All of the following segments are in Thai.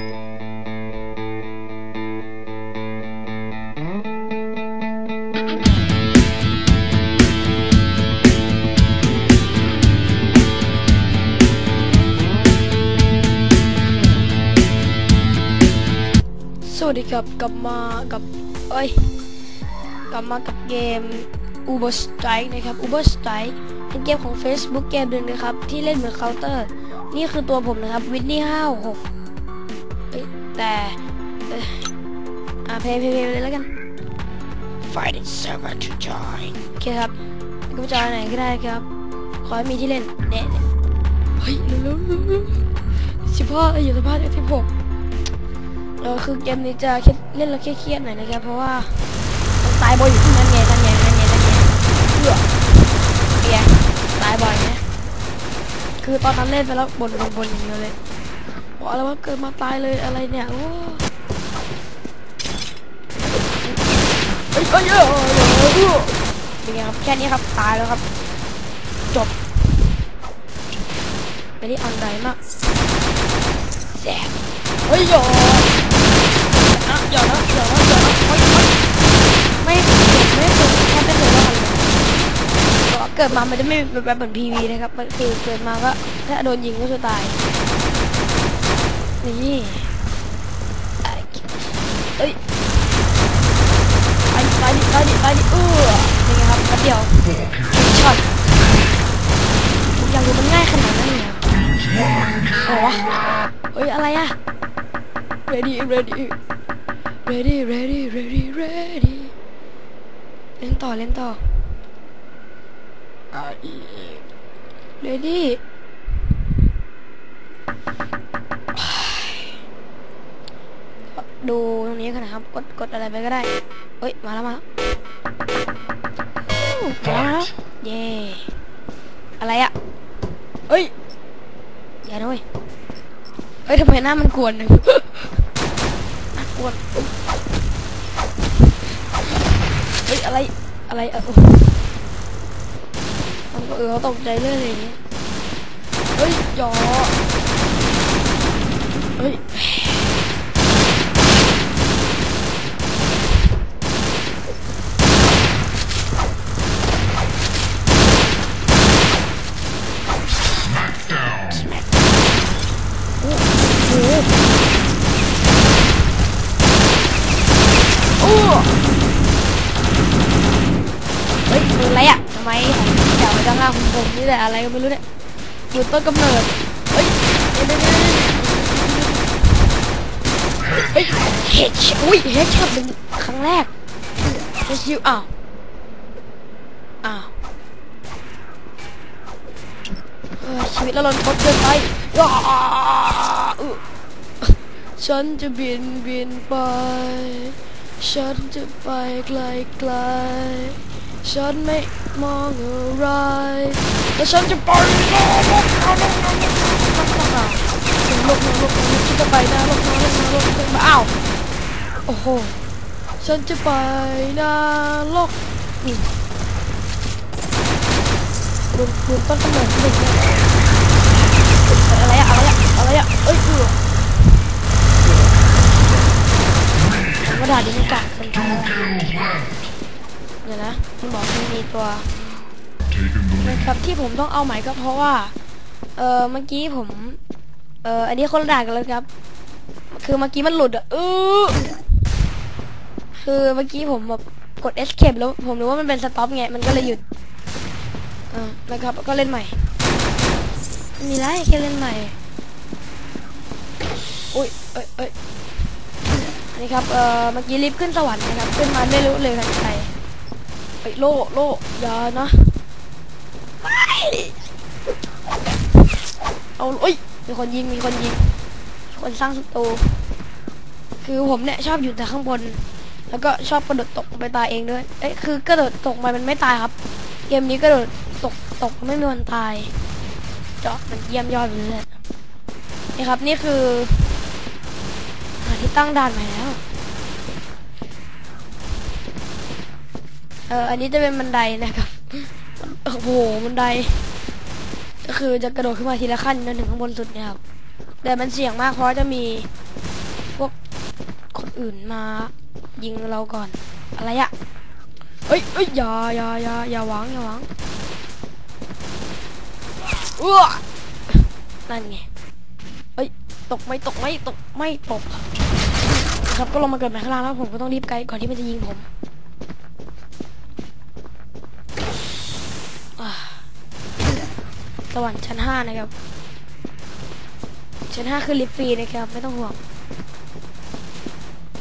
สวัสดีครับกลับมากับเอ้ยกลับมากับเกม Uber Strike นะครับ Uber Strike เป็นเกมของ Facebook เกมหนึ่งนะครับ ที่เล่นเหมือนเคาน์เตอร์ นี่คือตัวผมนะครับวินนี่ห้าหก แต่เอ้ยอะเพย์เพย์เพย์เลยแล้วกัน Find a server to join. โอเคครับก็จะไหนก็ได้ครับ ขอให้มีที่เล่นเน่เฮ้ยเร็วๆสิบห้าอย่าสัมภาษณ์สิบหกเออคือเกมนี้จะเครียดเล่นแล้วเครียดๆหน่อยนะครับ เพราะว่ามันตายบ่อยอยู่ที่นั่นไงนั่นไงนั่นไงนั่นไงเอื้อเปียตายบ่อยไงคือตอนนั้นเล่นไปแล้วบนบนบนอย่างเดียวเลย บอกอะไรว่าเกิดมาตายเลยอะไรเนี่ยโอ้เอ้ยเอ้ยเอ้ยเอ้ยเอ้ยเป็นไงครับแค่นี้ครับตายแล้วครับ จบไม่ได้อันใดมากแซ่บเฮ้ยอย่นะอย่านะอย่านะอย่านะเฮ้ยเฮ้ยไม่เกิดไม่เกิดแค่ไม่เคยว่าอะไรเลยก็เกิดมามันจะไม่แบบเหมือนพีวีนะครับมันคือเกิดมาก็ถ้าโดนยิงก็จะตาย นี่เอ้ยไปดิไปดิไปดิไปดิเออเป็นไงครับแป๊บเดียวช็อตอยากรู้มันง่ายขนาดนั้นเลยเหรออะไรวะเฮ้ยอะไรอะ ready ready ready ready ready ready เล่นต่อเล่นต่อ ready ดูตรงนี้กันนะครับ กดกดอะไรไปก็ได้ เอ้ย มาแล้วมาแล้วมาแล้วเย่อะไรอะเอ้ย อย่าด้วยเอ้ยทำไมหน้ามันกวนหนึ่งกวนเฮ้ย อะไร อะไรเออมันก็เออเขาตกใจเลยอะไรอย่างเงี้ยเฮ้ยจอเฮ้ย อะไรก็ไม่รู้เนี่ยอยู่ต้นกำเนิดเฮ้ยเดี๋ยเดี๋ยเฮ้ยเฮดช็อตอุ้ยเฮดช็อตเป็นครั้งแรกเฮดชิวอ้าวอ้าวชีวิตเราลนทดเกินไปว้าอึฉันจะบินบินไป ฉันจะไปไกลไกล ฉันไม่มองอะไรแต่ฉันจะไปโลกโลกโลกโลกโลกโลกโลฉันจะไปนะโลกนะโลกนะโลกมาอ้าวโอ้โหฉันจะไปนะโลกรวมรต้นกำเนิอะไรอะอะไรอะอะไรอะเอ้ยเออ นะมันบอกมันมีตัวนะครับที่ผมต้องเอาใหม่ก็เพราะว่า เออเมื่อกี้ผม เอออันนี้คนละด่านกันแล้วครับ คือเมื่อกี้มันหลุดอะเออคือเมื่อกี้ผมแบบกด escape แล้วผมรู้ว่ามันเป็นสต็อปไง มันก็เลยหยุดอ่านะครับ ก็เล่นใหม่ มีไรแค่เล่นใหม่อุ้ยเอ้ยเอ้ยนี่ครับ เอ่อเมื่อกี้ลิฟต์ขึ้นสวรรค์นะครับ ขึ้นมาไม่รู้เลยกันใครเอ้โล่โล่อย่านะไม่เอาเอ้ยมีคนยิงมีคนยิง คนสร้างศัตรูคือผมเนี่ยชอบอยู่แต่ข้างบน แล้วก็ชอบกระโดดตกไปตายเองด้วย เอ้ยคือกระโดดตกไปมันไม่ตายครับ เกมนี้กระโดดตกตกไม่มีวันตายเจาะมันเยี่ยมยอดไปเลยนี่ครับนี่คือที่ตั้งด่านใหม่แล้ว เอออันนี้จะเป็นบันไดนะครับโอ้โหบันได ก็คือจะกระโดดขึ้นมาทีละขั้นจนถึงข้างบนสุดเนี่ยครับแต่มันเสี่ยงมากเพราะจะมีพวกคนอื่นมายิงเราก่อน อะไรอะเอ้ยเอ้ยอย่าอย่าอย่าอย่าหวังอย่าหวังเอ้อนั่นไงเอ้ยตกไม่ตกไม่ตกไม่ตกครับก็ลงมาเกิดใหม่ข้างล่างแล้วผมก็ต้องรีบไกลก่อนที่มันจะยิงผม วรรค์ชั้นห้านะครับ ชั้นห้าคือลิฟต์ฟรีนะครับ ไม่ต้องห่วง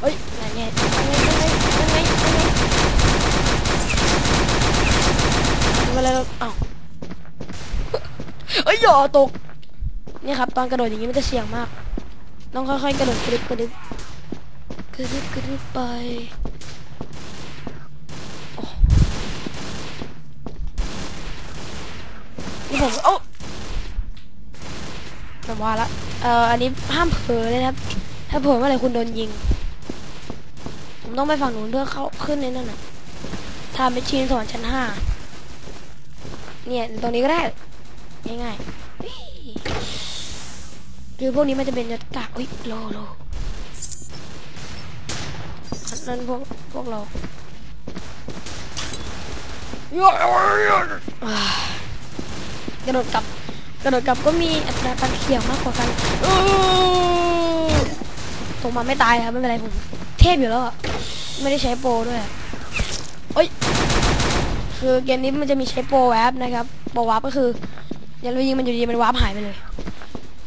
เฮ้ยนั่นไงนั่นไงนั่นไงนั่นไงนั่นไงเวลาเราอ้าเอ้ยอย่าตกเนี่ยครับ ตอนกระโดดอย่างนี้มันจะเสี่ยงมาก ต้องค่อยๆกระโดดกระดึบกระดึบกระดึบกระดึบไปอ้นี่ผมเอ้า ผมว่าละเอ่ออันนี้ห้ามเผลอเลยนะครับ ถ้าเผลอเมื่อไหร่คุณโดนยิง ผมต้องไปฝั่งนู้นเพื่อเข้าขึ้นในนั่นน่ะทำเป็นชีนสวรรค์ชั้นห้าเนี่ยตรงนี้ก็ได้ง่ายๆคือพวกนี้มันจะเป็นยศกะอุ้ยโลโลอันนั้นพวกพวกเราอ่กระโดดกลับ ระโดดกลับก็มีอัตราการเขี่ยวมากกว่ากันอื้อตกมาไม่ตายครับไม่เป็นไรผมเทพอยู่แล้วอะไม่ได้ใช้โปรด้วยอะเอ้ยคือเกมนี้มันจะมีใช้โปรแวบนะครับโปรวาร์ปก็คืออย่าเรายิงมันอยู่ดีมันวาร์ปหายไปเลย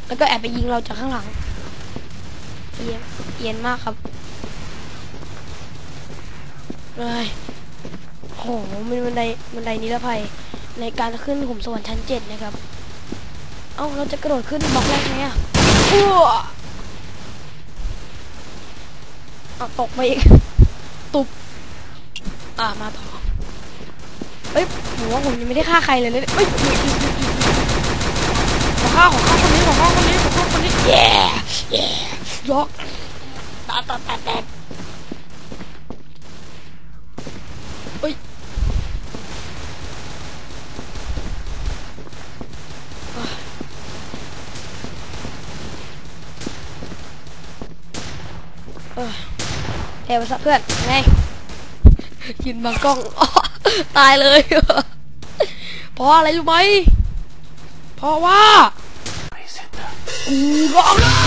แล้วก็แอบไปยิงเราจากข้างหลังเอียนเอียนมากครับเอ้ยโหมันบันไดบันไดนิรภัยในการขึ้นขุมสวรรค์ชั้นเจ็ดนะครับ เอ้าเราจะกระโดดขึ้นบล็อกแรกไงอะอ้วเอาตกไปอีก ตุบอ่ามาต่อเอ้ยผมว่าผมยังไม่ได้ฆ่าใครเลยเลยเอ้ยขอฆ่าขอฆ่าคนนี้ขอฆ่าคนนี้ขอฆ่าคนนี้เย้เย้ยกตาตาตาตาเอ้ยอะ เออเทวซะเพื่อนไงยืนบังกล้องอ้อตายเลยเพราะอะไรรู้ไหมเพราะว่ากูร้อง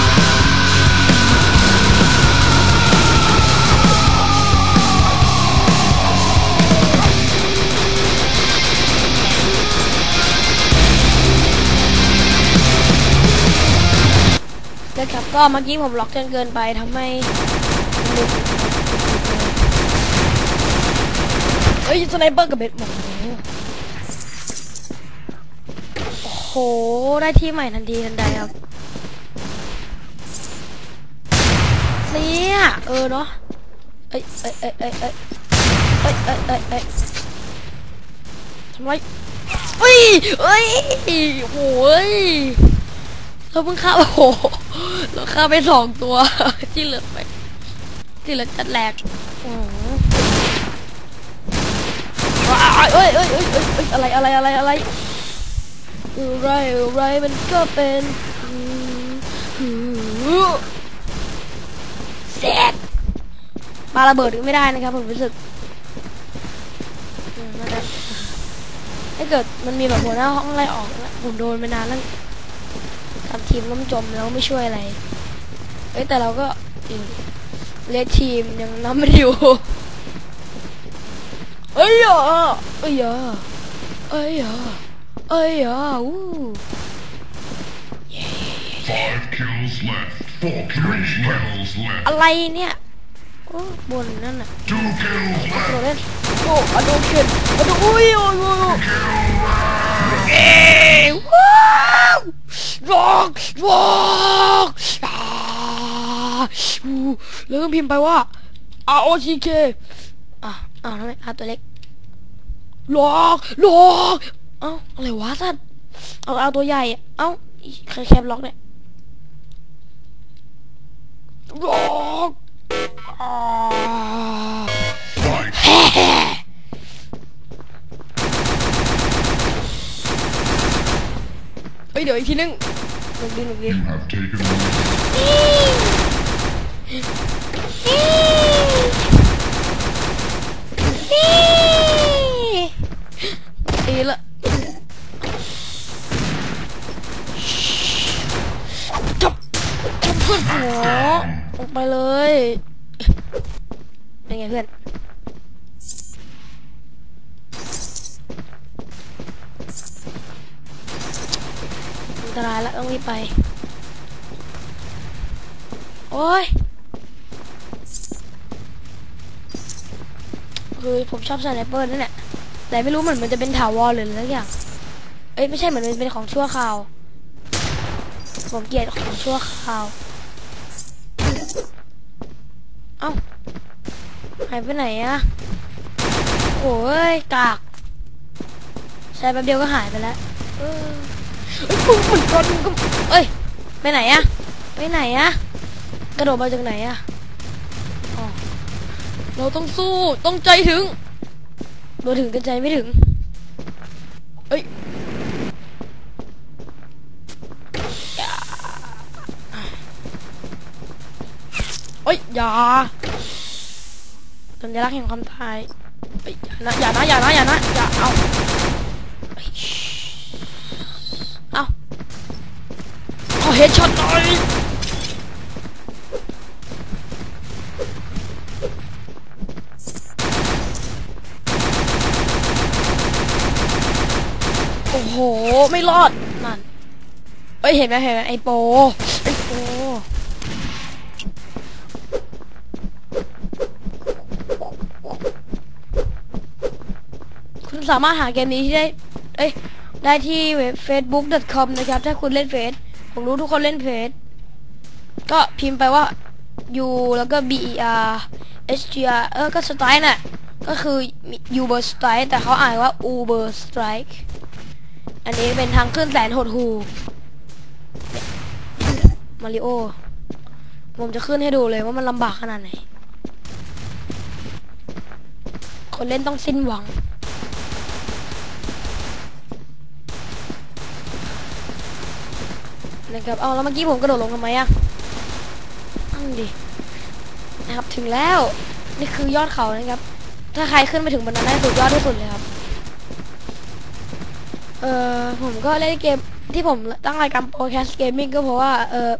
ะครับก็เมื่อกี้ผมล็อกจนเกินไปทำให้เอ้ยสไนเปอร์กับเบ็ดโอ้โหโอ้โห ได้ที่ใหม่ทันทีทันใดครับเนี่ยเออเนาะเอ้ยเอ้ยเอ้ยเอ้ยเอ้ยเอ้ยเอ้ยเอ้ยเอ้ยทำไรเอ้ยเอ้ยโอ้ย เราเพิ่งฆ่าโอ้โหเราฆ่าไปสองตัว ที่เหลือไปที่เหลือจัดแหลกอือว้ายเอ้ยเอ้ยเอ้ยเอ้ยอะไรอะไรอะไรอะไรอะไรอะไรมันก็เป็นเสร็จปาระเบิดก็ไม่ได้นะครับผมรู้สึกถ้าเกิดมันมีแบบหัวหน้าห้องไล่ออกผมโดนไปนานแล้ว ทำทีมล้มจมแล้วไม่ช่วยอะไร เอ้ยแต่เราก็อืมเลดทีมยังนำไม่อยู่เอ้ยอะเอ้ยอะเอ้ยอะเอ้ยอะอู้ Five kills left. Four kills, kills left. อะไรเนี่ยโอ้บนนั่นน่ะ Two kills โด left. นเล่นโอ้อโดนเขียนอโดนอุ้ยโอ้ยโอ้ยโอ้ยเอ้ยว้าว ร็อกร็อกอ่าอู้แล้วต้องพิมพ์ไปว่า R O C K อะอ่าทำไมอะตัวเล็กล็อกล็อกเอ้าอะไรวะสัตว์เอาเอาตัวใหญ่เอ้าอีใครแคปล็อกเนี่ยล็อก เดี๋ยวอีกทีนึงลงดิลงดิ ตรายแล้วต้องรีบไป โอ้ยคือผมชอบสไนเปอร์นั่นแหละแต่ไม่รู้เหมือนมันจะเป็นถาวรหรืออะไรสักอย่าง เอ้ยไม่ใช่เหมือนมันเป็นของชั่วคราว ผมเกลียดของชั่วคราว เอ้าหายไปไหนอะโอ้ยกาก ใช้แป๊บเดียวก็หายไปแล้ว เออเอ้ยกูเหมือนกันก็เอ้ยไปไหนอะไปไหนอะกระโดดมาจากไหนอะเราต้องสู้ต้องใจถึงเราถึงแต่ใจไม่ถึงเอ้ยเอ้ยอย่าสัญลักษณ์แห่งความตายเอ้ยอย่านะอย่านะอย่านะอย่านะอย่าเอาขอ เฮดช็อตหน่อยโอ้โห ไม่รอดนั่นเอ้ย เห็นไหมเห็นไหมไอโปไอโปคุณสามารถหาเกมนี้ที่ได้ เอ้ย ได้ที่เว็บ facebook.com นะครับ ถ้าคุณเล่นเฟซ ผมรู้ทุกคนเล่นเฟซก็พิมพ์ไปว่า u แล้วก็ b e r h g r เออ ก็สไตล์น่ะ ก็คือ uber strike แต่เขาอ่านว่า uber strike อันนี้เป็นทางขึ้นแสนหดหูมาริโอ ผมจะขึ้นให้ดูเลยว่ามันลำบากขนาดไหน คนเล่นต้องสิ้นหวัง ครับเอาแล้วเมื่อกี้ผมกระโดดลงทำไมอะนั่งดินะครับถึงแล้วนี่คือยอดเขานะครับ ถ้าใครขึ้นไปถึงบนนั้นได้สุดยอดที่สุดเลยครับเออผมก็เล่นเกมที่ผมตั้งรายการโปรแคสเกมมิ่งก็เพราะว่าเออ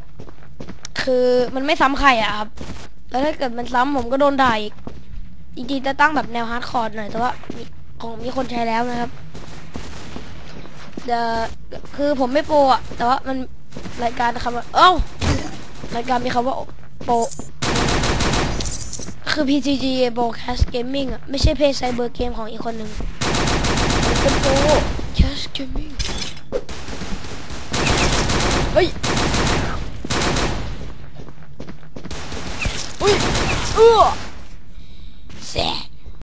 คือมันไม่ซ้ำใครอะครับ แล้วถ้าเกิดมันซ้ำผมก็โดนด่าอีกจริงๆจะตั้งแบบแนวฮาร์ดคอร์หน่อยแต่ว่าของมีคนใช้แล้วนะครับเดคือผมไม่โปรอะแต่ว่ามัน รายการคำว่าเอ้ารายการมีคำว่าโปรคือ PGG Broadcast Gaming อะไม่ใช่เพย์ไซเบอร์เกมของอีกคนหนึ่งมันเป็นโปร Just Gaming เฮ้ยอุ้ยเออ Sad.